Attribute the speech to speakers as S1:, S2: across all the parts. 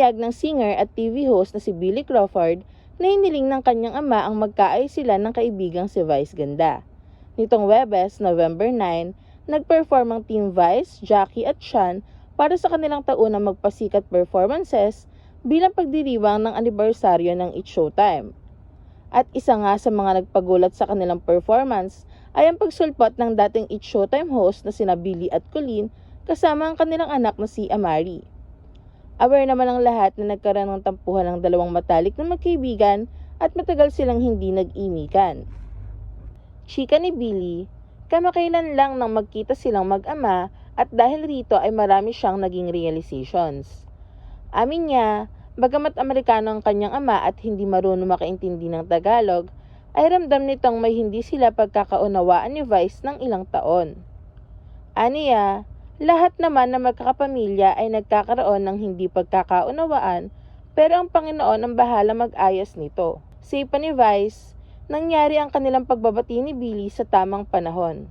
S1: Ipinahayag ng singer at TV host na si Billy Crawford na hiniling ng kanyang ama ang magkaayos sila ng kaibigang si Vice Ganda. Nitong Webes, November 9, nag-perform ang Team Vice, Jackie at Sean para sa kanilang taunang magpasikat performances bilang pagdiriwang ng anibersaryo ng It's Showtime. At isa nga sa mga nagpagulat sa kanilang performance ay ang pagsulpot ng dating It's Showtime host na sina Billy at Colleen kasama ang kanilang anak na si Amari. Aware naman ang lahat na nagkaroon ng tampuhan ng dalawang matalik na magkaibigan at matagal silang hindi nag-imikan. Chika ni Billy, kamakailan lang nang magkita silang mag-ama at dahil rito ay marami siyang naging realizations. Amin niya, bagamat Amerikano ang kanyang ama at hindi marunong makaintindi ng Tagalog, ay ramdam nitong may hindi sila pagkakaunawaan ni Vice ng ilang taon. Aniya, lahat naman na magkakapamilya ay nagkakaroon ng hindi pagkakaunawaan pero ang Panginoon ang bahala mag-ayos nito. Say pa ni Vice, nangyari ang kanilang pagbabati ni Billy sa tamang panahon.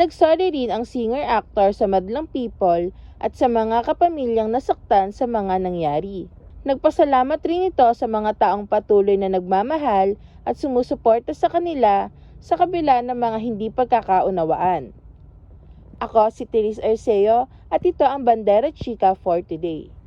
S1: Nagsorry rin ang singer-actor sa madlang people at sa mga kapamilyang nasaktan sa mga nangyari. Nagpasalamat rin ito sa mga taong patuloy na nagmamahal at sumusuporta sa kanila sa kabila ng mga hindi pagkakaunawaan. Ako si Therese Arceo at ito ang Bandera Chica for today.